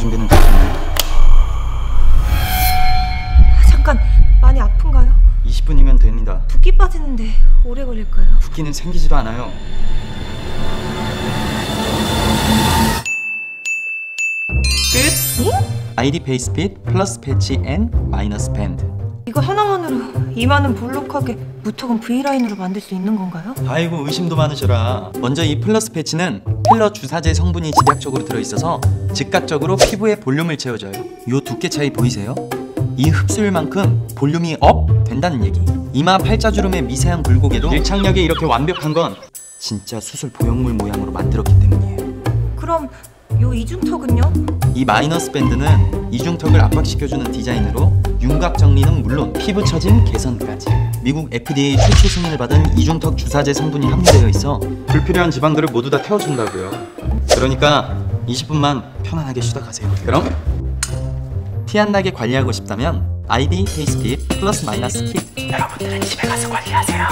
준비는 되셨나요? 잠깐 많이 아픈가요? 20분이면 됩니다. 붓기 빠지는데 오래 걸릴까요? 붓기는 생기지도 않아요. 끝! 아이디 페이스핏 플러스 패치 앤 마이너스 밴드 이거 하나만으로 이마는 볼록하게 무턱은 V라인으로 만들 수 있는 건가요? 아이고 의심도 많으셔라 먼저 이 플러스 패치는 필러 주사제 성분이 집약적으로 들어있어서 즉각적으로 피부에 볼륨을 채워줘요. 요 두께 차이 보이세요? 이 흡수율만큼 볼륨이 업 된다는 얘기. 이마 팔자주름의 미세한 굴곡에도 밀착력이 이렇게 완벽한 건 진짜 수술 보형물 모양으로 만들었기 때문이에요. 그럼 요 이중턱은요? 이 마이너스 밴드는 이중턱을 압박시켜주는 디자인으로 윤곽 정리는 물론 피부 처짐 개선까지 미국 FDA 최초 승인을 받은 이중턱 주사제 성분이 함유되어 있어 불필요한 지방들을 모두 다 태워준다고요. 그러니까 20분만 편안하게 쉬다 가세요. 그럼? 티 안 나게 관리하고 싶다면 아이디 페이스핏 플러스 마이너스 킷. 여러분들은 집에 가서 관리하세요